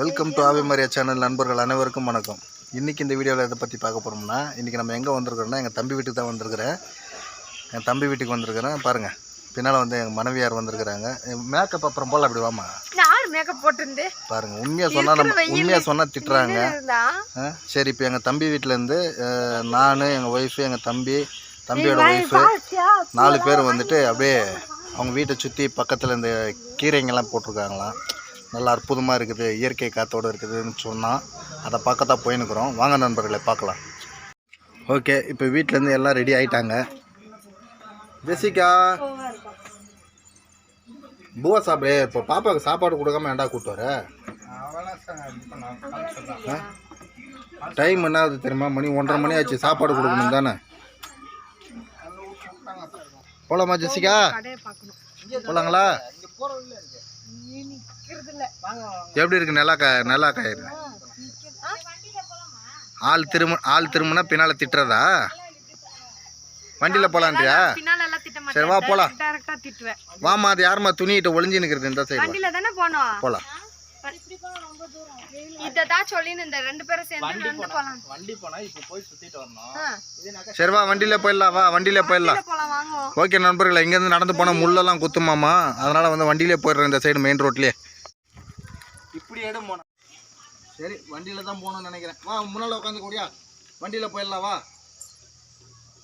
Welcome to ஆவிமரியா channel நண்பர்கள் அனைவருக்கும் வணக்கம். இன்றைக்கி இந்த வீடியோவில் எதை பற்றி பார்க்க போகிறோம்னா இன்றைக்கி நம்ம எங்கே வந்திருக்கிறோம்னா எங்கள் தம்பி வீட்டுக்கு தான் வந்திருக்கிறேன் என் தம்பி வீட்டுக்கு வந்திருக்கிறேன். பாருங்கள் பின்னால் வந்து எங்கள் மனைவியார் வந்திருக்கிறாங்க. மேக்கப் அப்புறம் போல் அப்படி வாமா மேக்கப் போட்டிருந்து? பாருங்கள் உண்மையாக சொன்னால் நம்ம உண்மையாக சொன்னால் திட்டுறாங்க. சரி இப்போ எங்கள் தம்பி வீட்டிலேருந்து நான் எங்கள் ஒய்ஃபு எங்கள் தம்பி தம்பியோட ஒய்ஃபு நாலு பேர் வந்துட்டு அப்படியே அவங்க வீட்டை சுற்றி பக்கத்தில் இந்த கீரைங்கெல்லாம் போட்டிருக்காங்களாம். நல்லா அற்புதமாக இருக்குது இயற்கை காத்தோடு இருக்குதுன்னு சொன்னால் அதை பார்க்க தான் போயின்னுக்குறோம் வாங்க நண்பர்களை பார்க்கலாம். ஓகே இப்போ வீட்டிலேருந்து எல்லாம் ரெடி ஆகிட்டாங்க ஜெசிகா. பூவா சாப்பிடு. இப்போ பாப்பாவுக்கு சாப்பாடு கொடுக்காம ஏண்டா கூப்பிட்டு வர? டைம் என்ன ஆகுது தெரியுமா? மணி ஒன்றரை மணி ஆச்சு. சாப்பாடு கொடுக்கணும் தானே? போகலாமா ஜெசிகா? போலாங்களா? நீ நிக்கிறது இல்ல எப்படி இருக்கு? நெல்லாக்கா நெல்லாக்காயிரு ஆள் திரும்ப ஆள் திரும்பினா பின்னால் திட்டுறதா? வண்டியில் போகலான்றியா பின்னால எல்லாம் திட்ட சரி, வா, போலாம். மாட்டேன் டைரக்டா திட்டுவேன். வாமா அது யாரும்மா துணிகிட்ட ஒளிஞ்சு நிற்கிறது இந்த சைடு வண்டியில தானே போனோம் போகலாம் இததான் சொல்லின்னு இந்த ரெண்டு பேரும் சேர்ந்து நடந்து போலாம் வண்டி போனா இப்ப போய் சுத்திட்டு வரணும். ஆ. இதுனாக்கா சரி வா வண்டியில் போயிடலாம் வா வண்டியிலே போயிடலாம். ஓகே நண்பர்களே இங்கேருந்து நடந்து போனால் முள்ளெல்லாம் குத்துமாமா அதனால் வந்து வண்டியிலே போயிடுறேன் இந்த சைடு மெயின் ரோட்லேயே இப்படி இடம் போனேன் சரி வண்டியில் தான் போகணும்னு நினைக்கிறேன். வா முன்னால் உட்காந்து கூடியா? வண்டியில் போயிடலாம் வா.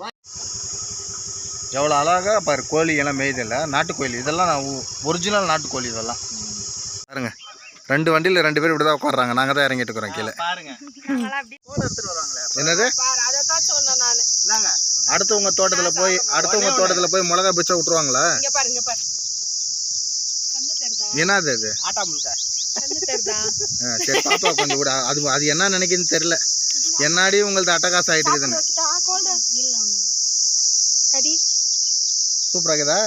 வா எவ்வளோ அழகாக பாரு கோழி எல்லாம் மேய்தில்ல. நாட்டுக்கோழி இதெல்லாம் நான் ஒரிஜினல் நாட்டுக்கோழி இதெல்லாம். பாருங்க. ரெண்டு வண்டியில் ரெண்டு பேர் இப்படி தான் உட்காடுறாங்க நாங்கள் தான் இறங்கிட்டு இருக்கிறோம் கீழே. என்னது? அடுத்தவங்க தோட்டத்தில் போய் அடுத்தவங்க தோட்டத்தில் போய் மிளகா பிச்சா தெரிதா? என்னது அது? சரி பாப்பா கொஞ்சம் கூட அது அது என்ன நினைக்குதுன்னு தெரியல. என்னாடி உங்களது அட்டகாசம் ஆயிட்டு இருக்குதுன்னு வைக்கிட்டா? கோல்டு இல்ல ஒண்ணு கடி. சூப்பரா இருக்குதா?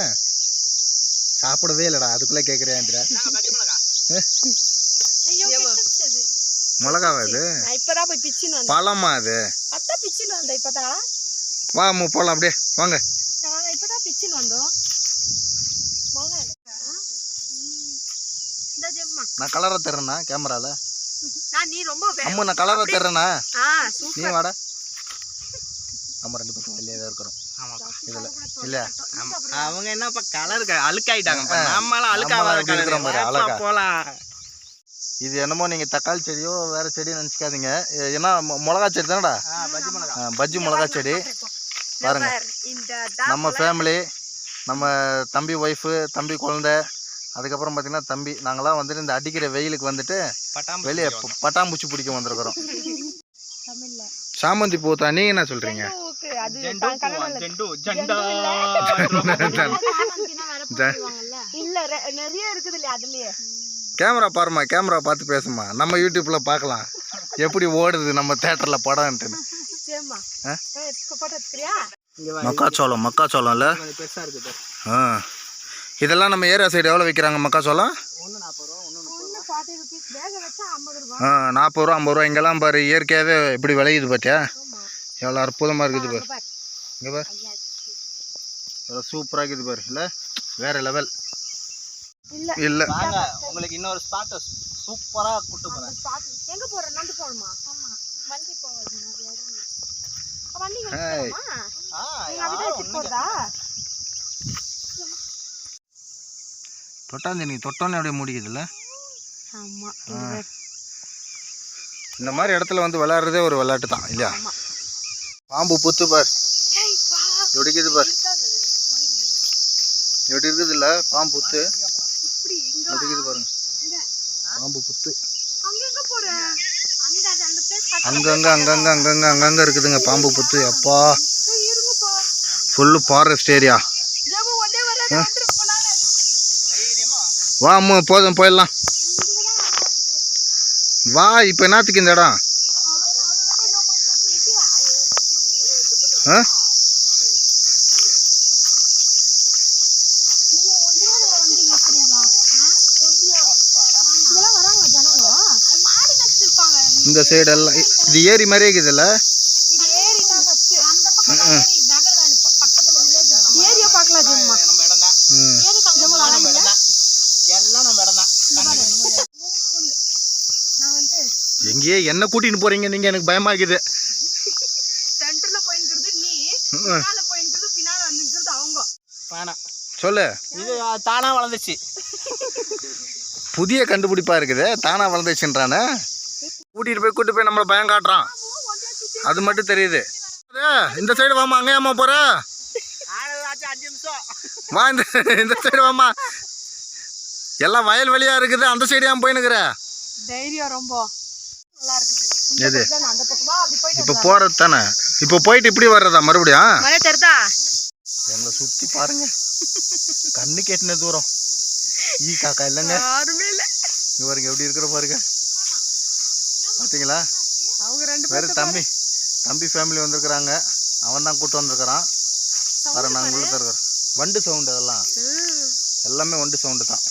சாப்பிடவே இல்லடா. அதுக்குள்ளே கேட்குறேன்டா மிளகாவா இது? இப்பதான் போய் பிச்சுன்னு வந்தேன். பழமா அது அதான் பிச்சுன்னு வந்தேன் இப்பதான். வா அம்மு போகலாம் அப்படியே. வாங்க. இப்பதான் பிச்சுன்னு வந்தோம். வாங்க. இந்த ஜெம்மா. நான் கலரை தர்றேண்ணா கேமரால. நான் நீ ரொம்ப வே- அம்மு நான் கலரை தர்றேண்ணா. ஆ நீ வாடா. நம்ம ரெண்டு பேரும் வெளியே தான் இருக்கிறோம். இதில். இல்லையா? ஆமா. அவங்க என்னப்பா கலர் அழுக்காயிட்டாங்கப்பா. நம்மளாம் இப்படி இருக்கிறோம் பாரு, அழகா. போலாம். இது என்னமோ நீங்கள் தக்காளி செடியோ வேறு செடியோ நினச்சிக்காதீங்க. ஏன்னா மிளகா செடி தானடா? பஜ்ஜி மிளகா. செடி. பாருங்க. நம்ம ஃபேமிலி நம்ம தம்பி ஒய்ஃபு தம்பி குழந்தை அதுக்கப்புறம் பார்த்தீங்கன்னா தம்பி. நாங்களாம் வந்துட்டு இந்த அடிக்கிற வெயிலுக்கு வந்துட்டு பட்டாம்பூச்சி வெளியே. பட்டாம்பூச்சி பிடிக்க வந்திருக்கிறோம். தமிழ்ல. சாமந்தி பூ தான் நீங்கள் என்ன ஜெண்டா இல்ல. நிறைய இருக்குது இல்லையா அதுலயே? கேமரா பாருமா கேமரா பார்த்து பேசுமா நம்ம யூடியூப்பில் பார்க்கலாம். எப்படி ஓடுது நம்ம தேட்டரில் படம்ன்ட்டுன்னு. மக்காச்சோளம் மக்காச்சோளம்ல. ஆ. இதெல்லாம் நம்ம ஏரியா சைடு எவ்வளோ விற்கிறாங்க மக்காச்சோளம்? ஆ நாற்பது ரூபா ஐம்பது ரூபா. இங்கெல்லாம் பாரு இயற்கையாகவே இப்படி விளையுது பார்த்தியா எவ்வளோ அற்புதமாக இருக்குது பாரு. இங்கே பாரு. எவ்வளோ சூப்பராக இருக்குது பாரு. இல்லை? வேறு லெவல் இல்ல. வாங்க உங்களுக்கு இன்னொரு ஸ்பாட் சூப்பரா கூட்டு போறேன். எங்க போற? நண்டு போகணுமா? ஆமா. வண்டி. அப்ப வண்டி. வச்சுக்கலாமா ஆ, நீங்க அப்படியே போறதா? தொட்டாந்து நீ தொட்டோன்னே அப்படியே முடிக்குதுல்ல? ஆமா இந்த மாதிரி இடத்துல வந்து விளையாடுறதே ஒரு விளையாட்டு தான் இல்லையா. பாம்பு புத்து பார். எப்படி இருக்குது பார். எப்படி இருக்குது இல்லை பாம்பு புத்து. இங்க எப்படி பாருங்க. பாம்பு புத்து அங்க எங்க போற அங்க அது அந்த பிளேஸ் அங்கங்க அங்கங்க அங்கங்க அங்கங்க இருக்குதுங்க பாம்பு புத்து அப்பா ஃபுல்லு ஃபாரஸ்ட் ஏரியா வா அம்மா போதும் போயிடலாம் வா இப்போ என்னத்துக்கு இந்த இடம் ஆ இதெல்லாம் வராங்க ஜனங்க மாடி வச்சிருப்பாங்க இந்த சைடு எல்லாம் இ- இது ஏரி மாதிரியே இருக்குதுல்ல இது ஏரி தான் ஃபர்ஸ்ட் அந்த பக்கம் ஏரி நகர்தான் பக்கத்துல வில்லேஜ் ஏரியா பார்க்கலாம் ஜெம்மா நம்ம இடம் தான் ம் ஏரி கஞ்சமுல நம்ம இடம் தான். எல்லாம் நம்ம இடம் தான். எங்கேயே என்ன கூட்டின்னு போறீங்க நீங்க எனக்கு பயமாக்குது சொல்லு. இது தானா வளர்ந்துச்சு. புதிய கண்டுபிடிப்பா இருக்குது தானா வளர்ந்துச்சுன்றானே? கூட்டிட்டு போய் கூட்டிட்டு போய் நம்மளை பயம் காட்டுறான். அது மட்டும் தெரியுது. இந்த சைடு வாமா அங்கே ஏமா நிமிஷம் வா இந்த இந்த சைடு வாமா எல்லாம் வயல் வெளியா இருக்குது அந்த சைடு ஏன் போயினுக்குற தைரியம் ரொம்ப. எது? இப்போ போறது தானே? இப்போ போயிட்டு இப்படி வர்றதா மறுபடியும் எங்களை சுத்தி பாருங்க. கண்ணு கேட்டின தூரம். ஈ காக்கா இல்லைங்க இங்க பாருங்க எப்படி இருக்கிற பாருங்க. பார்த்தீங்களா அவங்க ரெண்டு வேறு தம்பி தம்பி ஃபேமிலி வந்திருக்கிறாங்க. அவன் தான் கூட்டு வந்திருக்கிறான். வர நாங்கள் உள்ள இருக்கிறோம் வண்டு சவுண்டு அதெல்லாம். எல்லாமே வண்டு சவுண்டு தான்.